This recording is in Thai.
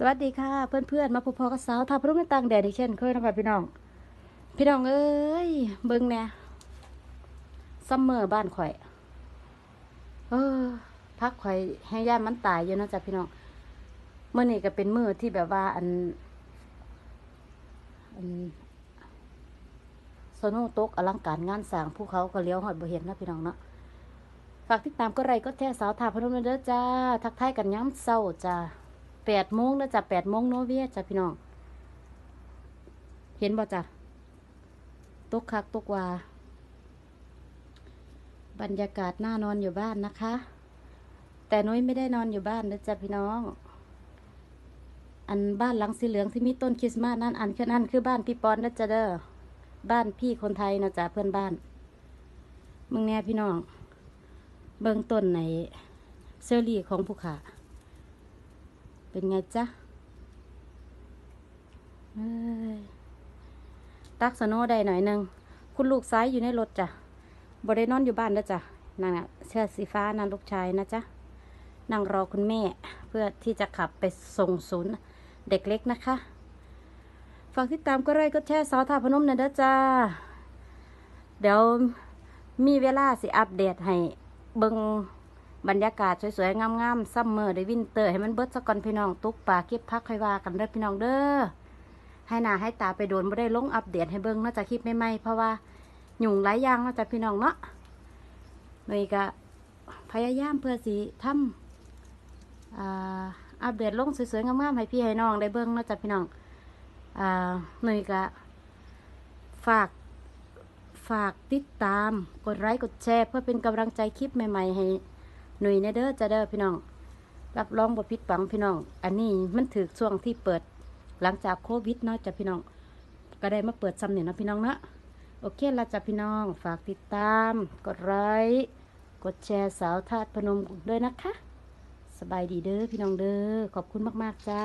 สวัสดีค่ะเพื่อนๆ มาพบพอกับสาวทาพรุ่งในต่างแดดอีกเช่นเคยนะคะพี่น้อง พี่น้องเอ้ยเบิ่งแหน่ยซัมเมอร์บ้านข่อย เออพักข่อยให้ย่านมันตายอยู่เนาะจ๊ะพี่น้องเมื่อนี้ก็เป็นมือที่แบบว่าอันอันโซโนโตกอลังการงานสร้างภูเขาก็เลี้ยวหอดบ่เห็นนะพี่น้องเนาะฝากติดตามก็ไรก็แท้สาวทาพนมเด้อจ้าทักทายกันย้ำเศร้าจ้า แปดโมงนะจ้ะแปดโมงโนเวียจ้ะพี่น้อง เห็นบ่จ้ะตกคักตกวาบรรยากาศน่านอนอยู่บ้านนะคะ แต่นุ้ยไม่ได้นอนอยู่บ้านนะจ้ะพี่น้อง อันบ้านหลังสีเหลืองที่มีต้นคริสต์มาสนั่นอันคือนั่นคือบ้านพี่ปอนนะจ๊ะเด้อบ้านพี่คนไทยนะจ๊ะเพื่อนบ้านมึงแน่พี่น้อง เบิ่งต้นในเซลลี่ของภูขา เป็นไงจ๊ะตักสโนได้หน่อยหนึ่งคุณลูกซ้ายอยู่ในรถจ้ะบได้นอนอยู่บ้านแล้วจ้ะนั่นน่ะเสื้อสีฟ้านั่นลูกชายนะจ๊ะนั่งรอคุณแม่เพื่อที่จะขับไปส่งศูนย์เด็กเล็กนะคะ ฝากติดตามก็ไรก็แช่สาวท่าพนมนะเด้อจ้าเดี๋ยวมีเวลาสิอัปเดตให้เบิง บรรยากาศสวยๆงามๆซัมเมอร์ได้วินเตอร์ให้มันเบิดสักก่อนพี่น้องตุกป่าเก็บพักค่อยว่ากันเด้อพี่น้องเด้อให้หนาให้ตาไปโดนไม่ได้ลงอัปเดตให้เบิ่งนอกจากคลิปใหม่ๆเพราะว่าหยุ่งหลายอย่างนอกจากพี่น้องเนาะหน่ยก็พยายามเพื่อสิทำอ่าอัปเดตลงสวยๆงามๆให้พี่ให้น้องได้เบิ่งนอกจากพี่น้องอ่าหน่ยก็ฝากฝากติดตาม กดไลค์ กดแชร์ เพื่อเป็นกำลังใจคลิปใหม่ ๆ ให้ หนุ่ยในเด้อจะเด้อพี่น้อง รับรองบ่ผิดหวังพี่น้อง อันนี้มันถือช่วงที่เปิด หลังจากโควิดเนาะจ้ะพี่น้อง ก็ได้มาเปิดซ้ำเนี่ยนะพี่น้องเนาะโอเคละจ้ะพี่น้อง ฝากติดตาม กดไลค์กดแชร์สาวธาตุพนมด้วยนะคะ สบายดีเด้อพี่น้องเด้อขอบคุณมาก ๆ จ้า